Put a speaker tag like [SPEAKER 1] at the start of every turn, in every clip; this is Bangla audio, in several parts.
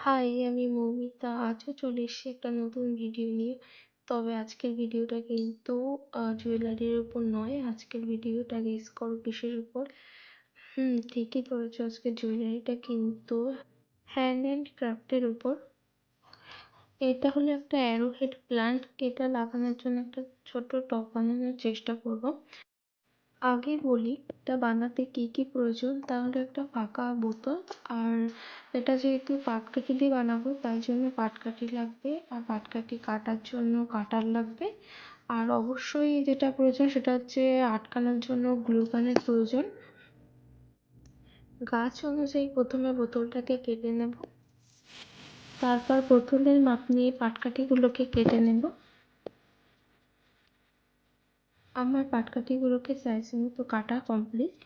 [SPEAKER 1] হাই আমি মৌমিতা। আজও চলে এসেছি একটা নতুন ভিডিও নিয়ে। তবে আজকের ভিডিওটা কিন্তু জুয়েলারির উপর নয়। আজকের ভিডিওটা গেস কিসের উপর। হুম, ঠিকই ধরেছো আজকে জুয়েলারিটা কিন্তু হ্যান্ড অ্যান্ড ক্রাফটের উপর। এটা হলো একটা অ্যারোহেড প্লান্ট এটা লাগানোর জন্য একটা ছোট টব বানানোর চেষ্টা করব। আগে বলি, এটা বানাতে কি কি প্রয়োজন? তাহলে একটা ফাঁকা বোতল, আর এটা যেহেতু পাটকাঠি দিয়ে বানাবো, তাই জন্য পাটকাঠি লাগবে, আর পাটকাঠি কাটার জন্য কাটার লাগবে। আর অবশ্যই যেটা প্রয়োজন, সেটা হচ্ছে আটকানোর জন্য গ্লুগানের প্রয়োজন। গাছ অনুযায়ী প্রথমে বোতলটাকে কেটে নেব। তারপর বোতলের মাপ নিয়ে পাটকাঠিগুলোকে কেটে নেব। আমার পাটকাঠিগুলোকে সাইজ মতো কাটা কমপ্লিট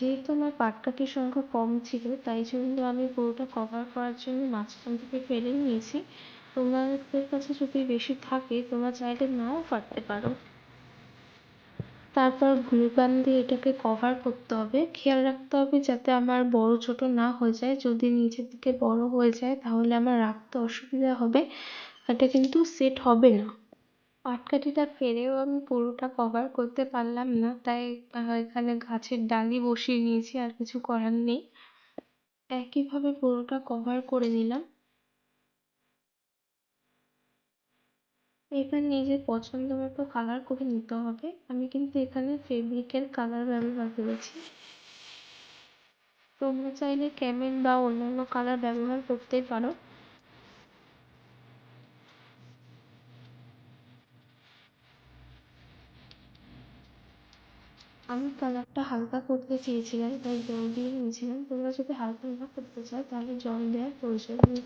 [SPEAKER 1] যেহেতু আমার পাটকাঠির সংখ্যা কম ছিল, তাই জন্য আমি পুরোটা কভার করার জন্য মাঝখান থেকে ফেলে নিয়েছি। তোমাদের কাছে যদি বেশি থাকে, তোমরা চাইলে নাও পারতে পারো। তারপর গ্লু গান দিয়ে এটাকে কভার করতে হবে। খেয়াল রাখতে হবে যাতে আমার বড় ছোট না হয়ে যায়। যদি নিচের দিকে বড় হয়ে যায়, তাহলে আমার রাখতে অসুবিধা হবে। এটা কিন্তু সেট হবে না। পাটকাঠিটা ফেলেও আমি পুরোটা কভার করতে পারলাম না। তাই এখানে গাছের ডালই বসিয়ে নিয়েছি, আর কিছু করার নেই। একইভাবে পুরোটা কভার করে নিলাম। এবার নিজের পছন্দ মতো কালার করে নিতে হবে। আমি কিন্তু এখানে ফেব্রিকের কালার ব্যবহার করেছি। তোমরা চাইলে ক্যামেল বা অন্যান্য কালার ব্যবহার করতেই পারো। আমি কালারটা হালকা করতে চেয়েছিলাম, তাই জল দিয়ে নিয়েছিলাম। তোমরা যদি হালকা না করতে চাও, তাহলে জল দেওয়ার প্রয়োজন নেই।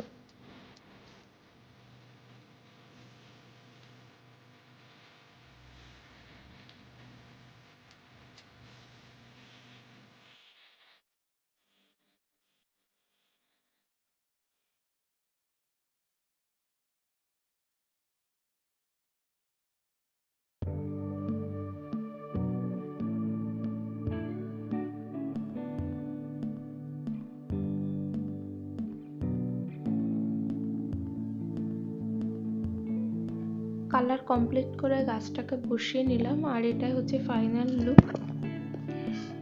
[SPEAKER 1] কালার কমপ্লিট করে গাছটাকে বসিয়ে নিলাম, আর এটাই হচ্ছে ফাইনাল লুক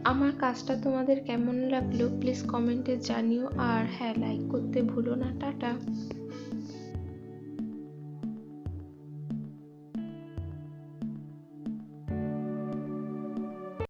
[SPEAKER 1] আমার কাজটা তোমাদের কেমন লাগল প্লিজ কমেন্টে জানিও, আর হ্যাঁ লাইক করতে ভুলো না, টাটা।